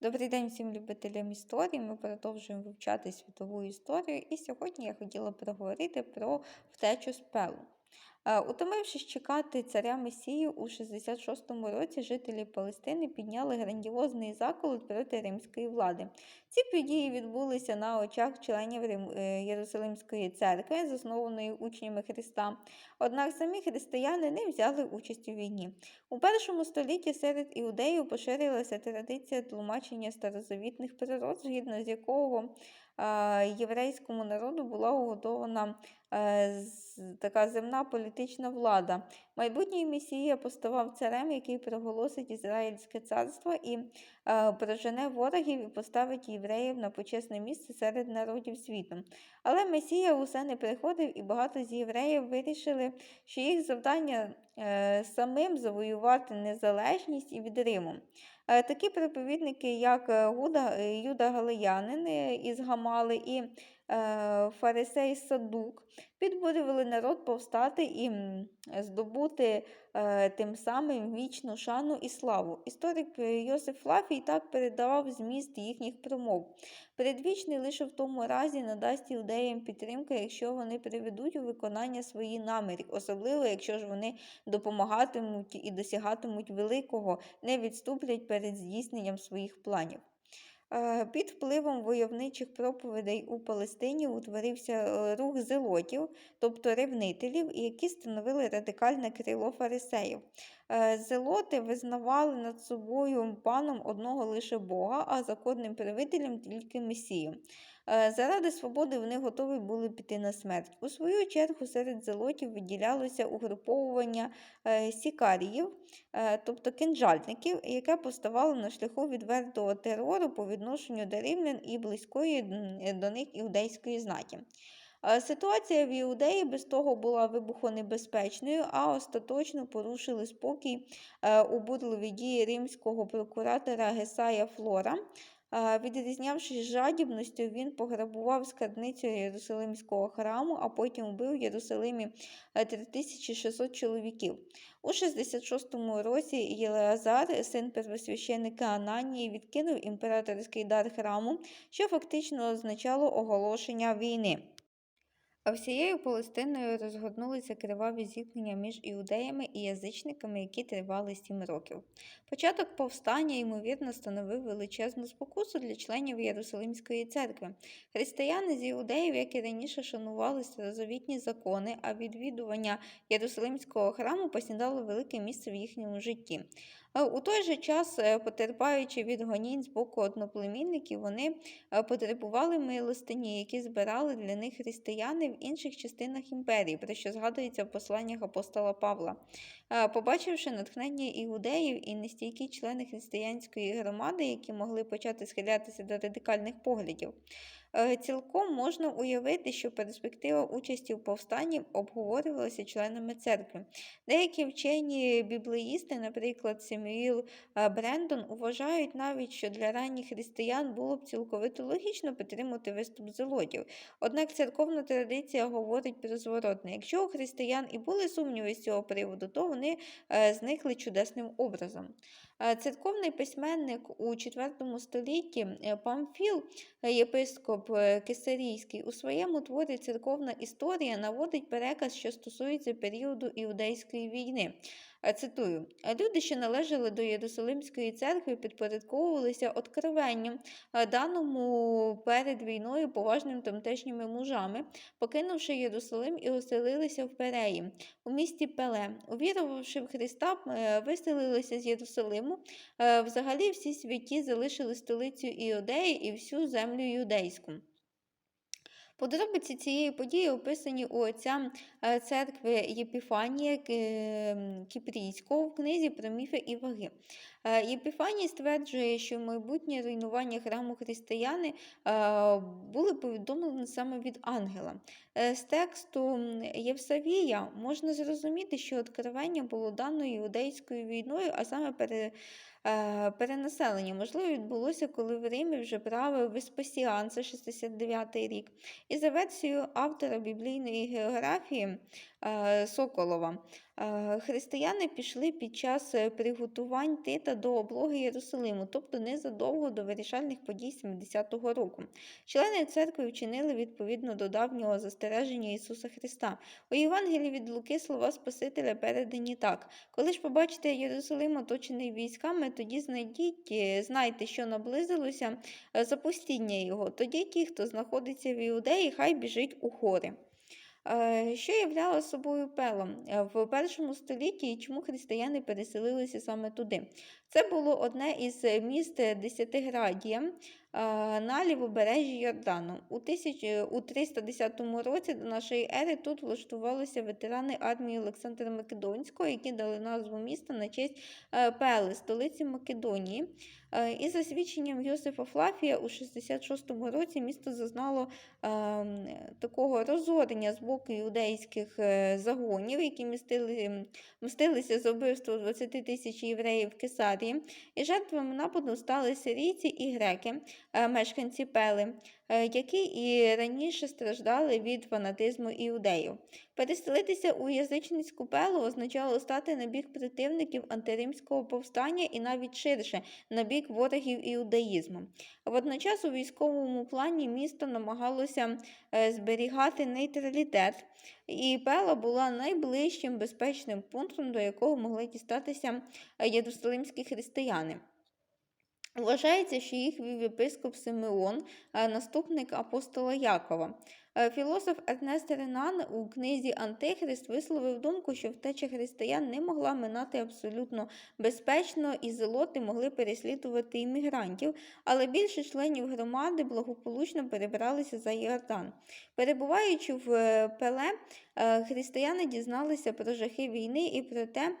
Добрий день всім любителям історії. Ми продовжуємо вивчати світову історію, і сьогодні я хотіла проговорити про втечу з Пелу. Е, Утомившись чекати царя Месію, у 66-му році жителі Палестини підняли грандіозний заколот проти римської влади. Ці події відбулися на очах членів е, Єрусалимської церкви, заснованої учнями Христа. Однак самі християни не взяли участь у війні. У першому столітті серед іудеїв поширилася традиція тлумачення старозавітних природ, згідно з якого е, єврейському народу була уготована е, з- така земна політична влада. Майбутній месія поставав царем, який проголосить Ізраїльське царство і прожене ворогів і поставить євреїв на почесне місце серед народів світу. Але Месія усе не приходив, і багато з євреїв вирішили, що їх завдання е, самим завоювати незалежність і від Риму. Е, Такі проповідники, як е, Гуда, е, Юда Галиянин е, із Гамали і е, Фарисей Садук, підбурювали народ повстати і здобути е, тим самим вічну шану і славу. Історик е, Йосиф Флафій так передавав зміст їхніх промов. Передвічний лише в тому разі надасть іудеям підтримки, якщо вони приведуть у виконання свої наміри, особливо якщо ж вони допомагатимуть і досягатимуть великого, не відступлять перед здійсненням своїх планів. Е, Під впливом войовничих проповідей у Палестині утворився е, рух зелотів, тобто ревнителів, які становили радикальне крило фарисеїв. Е, Зелоти визнавали над собою паном одного лише Бога, а законним правителем тільки Месію. Е, Заради свободи вони готові були піти на смерть. У свою чергу серед зелотів виділялося угруповування е, сікаріїв, е, тобто кинджальників, яке поставало на шляху відвертого терору по відношенню до римлян і близької до них іудейської знаті. Ситуація в Іудеї без того була вибухонебезпечною, а остаточно порушили спокій е, обурливі дії римського прокуратора Гесая Флора. Е, Відрізнявшись жадібністю, він пограбував скарбницю Єрусалимського храму, а потім вбив в Єрусалимі е, 3600 чоловіків. У 66-му році Єлеазар, син первосвященника Ананії, відкинув імператорський дар храму, що фактично означало оголошення війни. А всією Палестиною розгорнулися криваві зіткнення між іудеями і язичниками, які тривали сім років. Початок повстання, ймовірно, становив величезну спокусу для членів Єрусалимської церкви. Християни з іудеїв, як і раніше, шанували старозавітні закони, а відвідування Єрусалимського храму посідало велике місце в їхньому житті. Е, У той же час, е, потерпаючи від гонінь з боку одноплемінників, вони е, потребували милостині, які збирали для них християни в інших частинах імперії, про що згадується в посланнях апостола Павла. Побачивши натхнення іудеїв і нестійкі члени християнської громади, які могли почати схилятися до радикальних поглядів, цілком можна уявити, що перспектива участі в повстанні обговорювалася членами церкви. Деякі вчені біблеїсти, наприклад, Семюїл е, Брендон, вважають навіть, що для ранніх християн було б цілковито логічно підтримати виступ зелотів. Однак церковна традиція говорить про зворотне. Якщо у християн і були сумніви з цього приводу, то вони е, зникли чудесним образом. Е, Церковний письменник у IV столітті е, Памфіл, е, єпископ е, Кесарійський, у своєму творі Церковна історія наводить переказ, що стосується періоду іудейської війни. Цитую: «Е, люди, що належали до Єрусалимської церкви, підпорядковувалися откровенням, даному перед війною поважним тамтешніми мужами, покинувши Єрусалим і оселилися в Переї, у місті Пеле. Увірувавши в Христа, е, виселилися з Єрусалиму. Е, Взагалі всі святі залишили столицю Іудеї і всю землю юдейську. Подробиці цієї події описані у отця е, церкви Єпіфанія Кіпрійського в книзі про міфи і ваги. Е, Єпіфаній стверджує, що майбутнє руйнування храму християни е, були повідомлені саме від ангела. З тексту Євсавія можна зрозуміти, що откровення було дано іудейською війною, а саме пере, е, перенаселення. Можливо, відбулося, коли в Римі вже правив Веспасіан, це 69 рік. І за версією автора біблійної географії е, Соколова, Е, Християни пішли під час е, приготувань Тита до облоги Єрусалиму, тобто незадовго до вирішальних подій 70-го року. Члени церкви вчинили відповідно до давнього застереження Ісуса Христа. У Євангелії від Луки слова Спасителя передані так: коли ж побачите Єрусалим оточений військами, тоді знайдіть, е, знайте, що наблизилося е, запустіння його. Тоді ті, хто знаходиться в Іудеї, хай біжить у гори. Е, Що являло собою Пелом Е, в першому столітті і чому християни переселилися саме туди? Це було одне із міст Десятиградія е, на лівобережжі Йордану. У, 310 році до нашої ери тут влаштувалися ветерани армії Олександра Македонського, які дали назву міста на честь е, Пели, столиці Македонії. Е, І за свідченням Йосифа Флафія у 66-му році місто зазнало е, такого розорення з боку юдейських е, загонів, які містили, мстилися за вбивство 20 тисяч євреїв в Кесарії. І жертвами нападу стали сирійці і греки, е, мешканці Пели, які і раніше страждали від фанатизму іудеїв. Переселитися у язичницьку пелу означало стати на бік противників антиримського повстання і навіть ширше на бік ворогів іудаїзму. Водночас у військовому плані місто намагалося е, зберігати нейтралітет, і Пела була найближчим безпечним пунктом, до якого могли дістатися е, єрусалимські християни. Вважається, що їх вів єпископ Симеон, наступник апостола Якова. Е, Філософ Ернест Ренан у книзі Антихрист висловив думку, що втеча християн не могла минати абсолютно безпечно, і зелоти могли переслідувати іммігрантів, але більше членів громади благополучно перебралися за Йордан. Перебуваючи в е, Пеле, е, християни дізналися про жахи війни і про те,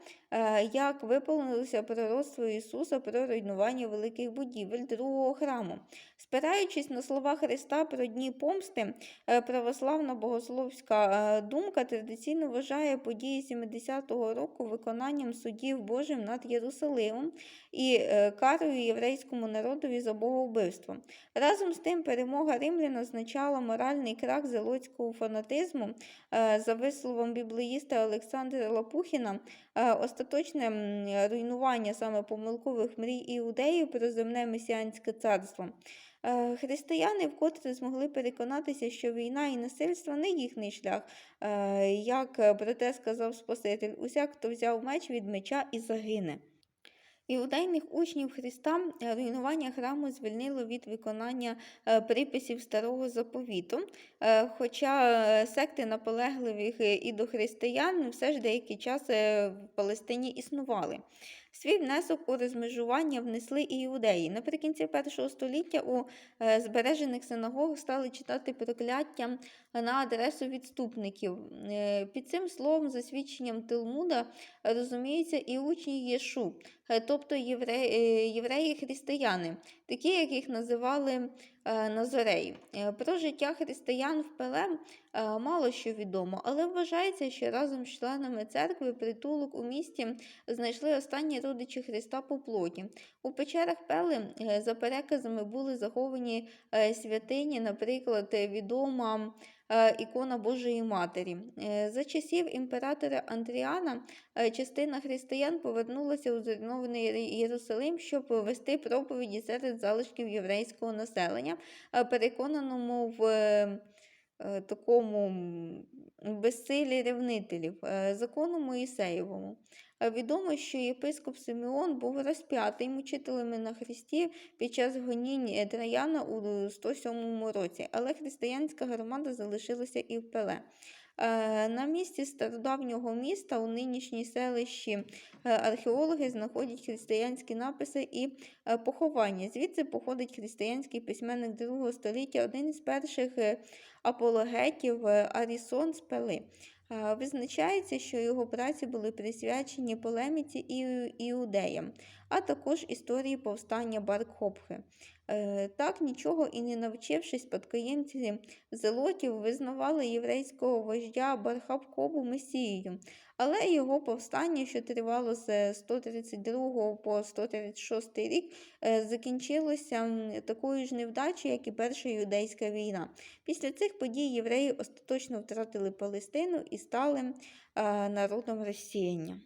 як виповнилося пророцтво Ісуса про руйнування великих будівель другого храму. Спираючись на слова Христа про дні помсти, е, православна богословська е, думка традиційно вважає події 70-го року виконанням судів Божим над Єрусалимом і е, карою єврейському народові за богоубивство. Разом з тим, перемога римлян означала моральний крах зелотського фанатизму, за висловом біблеїста Олександра Лопухіна, е, остаточне руйнування саме помилкових мрій іудеїв про земне месіанське царство. Е, Християни вкотре змогли переконатися, що війна і насильство не їхній шлях, е, як про те сказав Спаситель, усяк, хто взяв меч від меча і загине. Іудейних учнів Христа е, руйнування храму звільнило від виконання приписів Старого Заповіту, хоча секти наполегливих і до християн все ж деякий час в Палестині існували. Свій внесок у розмежування внесли і іудеї. Наприкінці першого століття у е, збережених синагогах стали читати прокляття на адресу відступників. Е, Під цим словом, за свідченням Талмуда, розуміються і учні Єшу, е, тобто євреї, євреї-християни, такі, яких називали е, Назореї. Е, Про життя християн в Пелем е, мало що відомо, але вважається, що разом з членами церкви притулок у місті знайшли останні родичі Христа по плоті. У печерах Пели, за переказами, були заховані святині, наприклад, відома ікона Божої Матері. Е, За часів імператора Андріана е, частина християн повернулася у зруйнований Єрусалим, щоб вести проповіді серед залишків єврейського населення, е, переконаному в е, е, такому безсилі ревнителів, е, закону Моїсеєвому. Е, Відомо, що єпископ Симеон був розп'ятий мучителями на хресті під час гонінь е, Траяна у 107 році, але християнська громада залишилася і в Пеле. Е, На місці стародавнього міста у нинішній селищі археологи знаходять християнські написи і поховання. Звідси походить християнський письменник другого століття, один із перших апологетів Арісон з Пели. Визначається, що його праці були присвячені полеміці і іудеям, а також історії повстання Бар-Кхопхи. Е, Так, нічого і не навчившись, спадкоємці зелотів визнавали єврейського вождя Бархабкобу месією, але його повстання, що тривало з 132 по 136 рік, е, закінчилося такою ж невдачею, як і Перша юдейська війна. Після цих подій євреї остаточно втратили Палестину і стали е, народом розсіяння.